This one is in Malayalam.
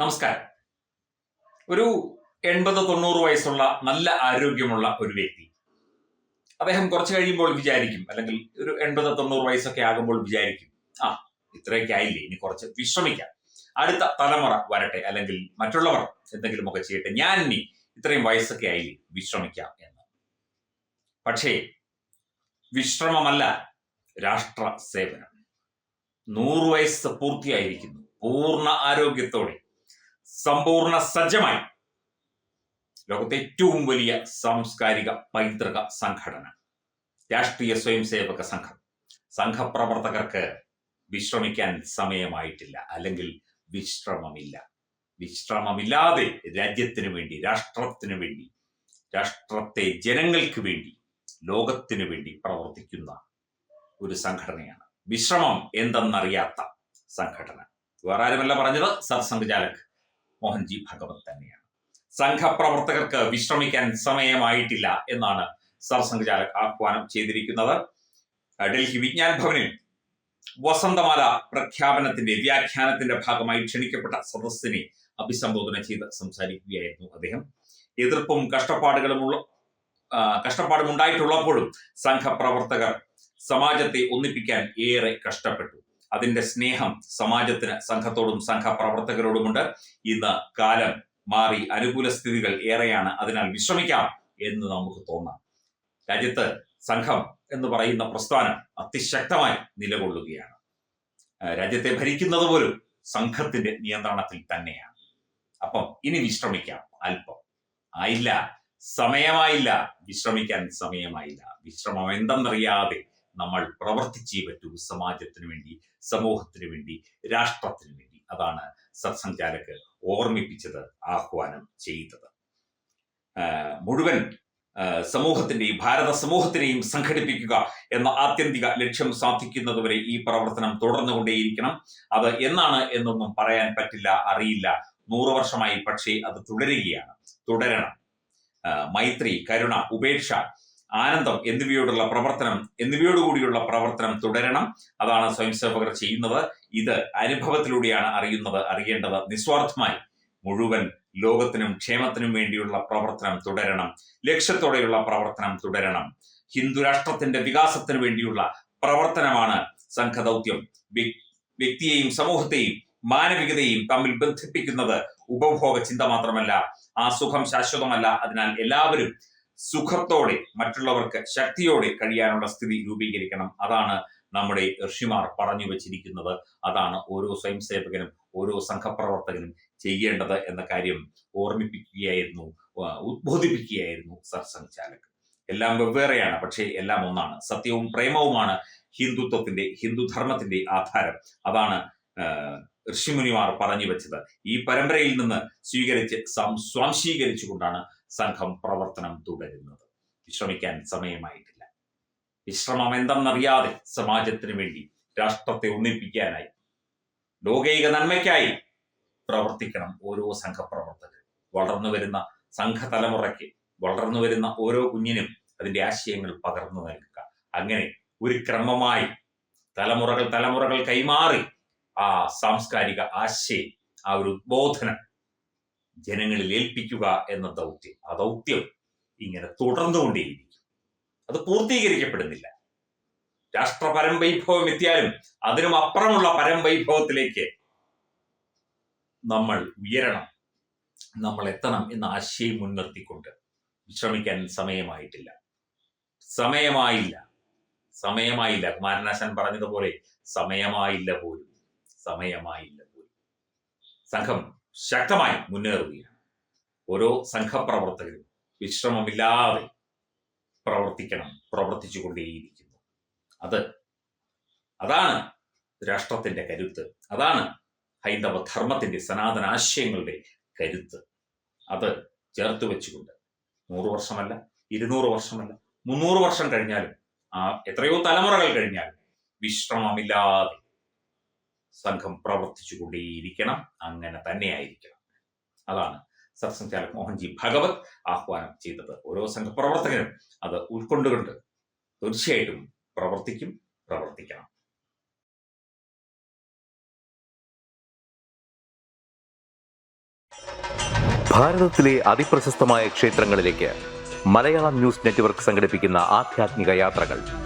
നമസ്കാരം. ഒരു എൺപത് തൊണ്ണൂറ് വയസ്സുള്ള നല്ല ആരോഗ്യമുള്ള ഒരു വ്യക്തി. അദ്ദേഹം കുറച്ച് കഴിയുമ്പോൾ വിചാരിക്കും അല്ലെങ്കിൽ ഒരു എൺപത് തൊണ്ണൂറ് വയസ്സൊക്കെ ആകുമ്പോൾ വിചാരിക്കും ആ ഇത്രയൊക്കെ ആയില്ലേ ഇനി കുറച്ച് വിശ്രമിക്കാം. അടുത്ത തലമുറ വരട്ടെ അല്ലെങ്കിൽ മറ്റുള്ളവർ എന്തെങ്കിലും ഒക്കെ ചെയ്യട്ടെ ഞാൻ ഇനി ഇത്രയും വയസ്സൊക്കെ ആയില്ലേ വിശ്രമിക്കാം എന്ന്. പക്ഷേ വിശ്രമമല്ല രാഷ്ട്ര സേവനം നൂറ് വയസ്സ് പൂർത്തിയായിരിക്കുന്നു പൂർണ ആരോഗ്യത്തോടെ. സമ്പൂർണ സജ്ജമായി. ലോകത്തെ ഏറ്റവും വലിയ സാംസ്കാരിക പൈതൃക സംഘടന. രാഷ്ട്രീയ സ്വയം സേവക സംഘം. സംഘപ്രവർത്തകർക്ക് വിശ്രമിക്കാൻ സമയമായിട്ടില്ല. അല്ലെങ്കിൽ വിശ്രമമില്ല. വിശ്രമമില്ലാതെ രാജ്യത്തിനു വേണ്ടി രാഷ്ട്രത്തിനു വേണ്ടി രാഷ്ട്രത്തെ ജനങ്ങൾക്ക് വേണ്ടി ലോകത്തിനു വേണ്ടി പ്രവർത്തിക്കുന്ന ഒരു സംഘടനയാണ്. വിശ്രമം എന്തെന്നറിയാത്ത സംഘടന. വേറെ ആരുമല്ല പറഞ്ഞത്? സർസംഘചാലക്. മോഹൻജി ഭഗവത് തന്നെയാണ്. സംഘപ്രവർത്തകർക്ക് വിശ്രമിക്കാൻ സമയമായിട്ടില്ല എന്നാണ് സർസംഘചാലക് ആഹ്വാനം ചെയ്തിരിക്കുന്നത്. ഡൽഹി വിജ്ഞാൻ ഭവനിൽ വസന്തമാല പ്രഖ്യാപനത്തിന്റെ വ്യാഖ്യാനത്തിന്റെ ഭാഗമായി ക്ഷണിക്കപ്പെട്ട സദസ്സിനെ അഭിസംബോധന ചെയ്ത് സംസാരിക്കുകയായിരുന്നു അദ്ദേഹം. എതിർപ്പും കഷ്ടപ്പാടുകളുമുള്ള കഷ്ടപ്പാടും ഉണ്ടായിട്ടുള്ളപ്പോഴും സംഘപ്രവർത്തകർ സമാജത്തെ ഒന്നിപ്പിക്കാൻ ഏറെ കഷ്ടപ്പെട്ടു. അതിന്റെ സ്നേഹം സമാജത്തിന് സംഘത്തോടും സംഘപ്രവർത്തകരോടുമുണ്ട്. ഇന്ന് കാലം മാറി അനുകൂല സ്ഥിതികൾ ഏറെയാണ്. അതിനാൽ വിശ്രമിക്കാം എന്ന് നമുക്ക് തോന്നാം. രാജ്യത്ത് സംഘം എന്ന് പറയുന്ന പ്രസ്ഥാനം അതിശക്തമായി നിലകൊള്ളുകയാണ്. രാജ്യത്തെ ഭരിക്കുന്നത് പോലും സംഘത്തിന്റെ നിയന്ത്രണത്തിൽ തന്നെയാണ്. അപ്പം ഇനി വിശ്രമിക്കാം അല്പം. ആയില്ല സമയമായില്ല. വിശ്രമിക്കാൻ സമയമായില്ല. വിശ്രമം എന്തെന്നറിയാതെ നമ്മൾ പ്രവർത്തിച്ചേ പറ്റൂ സമാജത്തിന് വേണ്ടി സമൂഹത്തിന് വേണ്ടി രാഷ്ട്രത്തിന് വേണ്ടി. അതാണ് സത്സഞ്ചാരക്ക് ഓർമ്മിപ്പിച്ചത് ആഹ്വാനം ചെയ്തത്. മുഴുവൻ സമൂഹത്തിന്റെയും ഭാരത സമൂഹത്തിനെയും സംഘടിപ്പിക്കുക എന്ന ആത്യന്തിക ലക്ഷ്യം സാധിക്കുന്നതുവരെ ഈ പ്രവർത്തനം തുടർന്നുകൊണ്ടേയിരിക്കണം. അത് എന്നാണ് എന്നൊന്നും പറയാൻ പറ്റില്ല അറിയില്ല. നൂറു വർഷമായി പക്ഷേ അത് തുടരുകയാണ്. തുടരണം. മൈത്രി കരുണ ഉപേക്ഷ ആനന്ദം എന്നിവയോടുള്ള പ്രവർത്തനം എന്നിവയോടുകൂടിയുള്ള പ്രവർത്തനം തുടരണം. അതാണ് സ്വയം സേവകർ ചെയ്യുന്നത്. ഇത് അനുഭവത്തിലൂടെയാണ് അറിയുന്നത് അറിയേണ്ടത്. നിസ്വാർത്ഥമായി മുഴുവൻ ലോകത്തിനും ക്ഷേമത്തിനും വേണ്ടിയുള്ള പ്രവർത്തനം തുടരണം. ലക്ഷ്യത്തോടെയുള്ള പ്രവർത്തനം തുടരണം. ഹിന്ദു രാഷ്ട്രത്തിന്റെ വികാസത്തിന് വേണ്ടിയുള്ള പ്രവർത്തനമാണ് സംഘദൗത്യം. വ്യക്തിയെയും സമൂഹത്തെയും മാനവികതയും തമ്മിൽ ബന്ധിപ്പിക്കുന്നത് ഉപഭോഗ ചിന്ത മാത്രമല്ല ആ സുഖം ശാശ്വതമല്ല. അതിനാൽ എല്ലാവരും സുഖത്തോടെ മറ്റുള്ളവർക്ക് ശക്തിയോടെ കഴിയാനുള്ള സ്ഥിതി രൂപീകരിക്കണം. അതാണ് നമ്മുടെ ഋഷിമാർ പറഞ്ഞു വച്ചിരിക്കുന്നത്. അതാണ് ഓരോ സ്വയം സേവകനും ഓരോ സംഘപ്രവർത്തകനും ചെയ്യേണ്ടത് എന്ന കാര്യം ഓർമ്മിപ്പിക്കുകയായിരുന്നു ഉദ്ബോധിപ്പിക്കുകയായിരുന്നു സർസംഘാലക് എല്ലാം വെവ്വേറെയാണ് പക്ഷേ എല്ലാം ഒന്നാണ്. സത്യവും പ്രേമവുമാണ് ഹിന്ദുത്വത്തിന്റെ ഹിന്ദുധർമ്മത്തിന്റെ ആധാരം. അതാണ് ഋഷിമുനിമാർ പറഞ്ഞു വെച്ചത്. ഈ പരമ്പരയിൽ നിന്ന് സ്വീകരിച്ച് സ്വാംശീകരിച്ചുകൊണ്ടാണ് സംഘം പ്രവർത്തനം തുടരുന്നത്. വിശ്രമിക്കാൻ സമയമായിട്ടില്ല. വിശ്രമം എന്തെന്നറിയാതെ സമാജത്തിന് വേണ്ടി രാഷ്ട്രത്തെ ഒന്നിപ്പിക്കാനായി ലോകൈക നന്മയ്ക്കായി പ്രവർത്തിക്കണം ഓരോ സംഘപ്രവർത്തകർ വളർന്നു വരുന്ന സംഘതലമുറയ്ക്ക് വളർന്നു വരുന്ന ഓരോ കുഞ്ഞിനും അതിന്റെ ആശയങ്ങൾ പകർന്നു നൽകുക. അങ്ങനെ ഒരു ക്രമമായി തലമുറകൾ തലമുറകൾ കൈമാറി ആ സാംസ്കാരിക ആശയം ആ ഒരു ഉദ്ബോധനം ജനങ്ങളിൽ ഏൽപ്പിക്കുക എന്ന ദൗത്യം. ആ ദൗത്യം ഇങ്ങനെ തുടർന്നുകൊണ്ടേയിരിക്കും. അത് പൂർത്തീകരിക്കപ്പെടുന്നില്ല. രാഷ്ട്ര പരംവൈഭവം എത്തിയാലും അതിനും അപ്പുറമുള്ള പരംവൈഭവത്തിലേക്ക് നമ്മൾ ഉയരണം നമ്മൾ എത്തണം എന്ന ആശയം മുൻനിർത്തിക്കൊണ്ട് വിശ്രമിക്കാൻ സമയമായിട്ടില്ല. സമയമായില്ല. സമയമായില്ല. കുമാരനാശൻ പറഞ്ഞതുപോലെ സമയമായില്ല പോലും. സമയമായില്ല പോലും. സംഘം ശക്തമായി മുന്നേറുകയാണ്. ഓരോ സംഘപ്രവർത്തകരും വിശ്രമമില്ലാതെ പ്രവർത്തിക്കണം പ്രവർത്തിച്ചു കൊണ്ടേയിരിക്കുന്നു അത് അതാണ് രാഷ്ട്രത്തിന്റെ കരുത്ത്. അതാണ് ഹൈന്ദവ ധർമ്മത്തിന്റെ സനാതന ആശയങ്ങളുടെ കരുത്ത്. അത് ചേർത്ത് വെച്ചുകൊണ്ട് നൂറ് വർഷമല്ല ഇരുന്നൂറ് വർഷമല്ല മുന്നൂറ് വർഷം കഴിഞ്ഞാലും ആ എത്രയോ തലമുറകൾ കഴിഞ്ഞാലും വിശ്രമമില്ലാതെ സംഘം പ്രവർത്തിച്ചുകൊണ്ടേയിരിക്കണം. അങ്ങനെ തന്നെയായിരിക്കണം. അതാണ് സത്സഞ്ചാലക് മോഹൻജി ഭഗവത് ആഹ്വാനം ചെയ്തത്. ഓരോ സംഘപ്രവർത്തകരും അത് ഉൾക്കൊണ്ടുകൊണ്ട് തീർച്ചയായിട്ടും പ്രവർത്തിക്കും പ്രവർത്തിക്കണം. ഭാരതത്തിലെ അതിപ്രശസ്തമായ ക്ഷേത്രങ്ങളിലേക്ക് മലയാളം ന്യൂസ് നെറ്റ്വർക്ക് സംഘടിപ്പിക്കുന്ന ആധ്യാത്മിക യാത്രകൾ.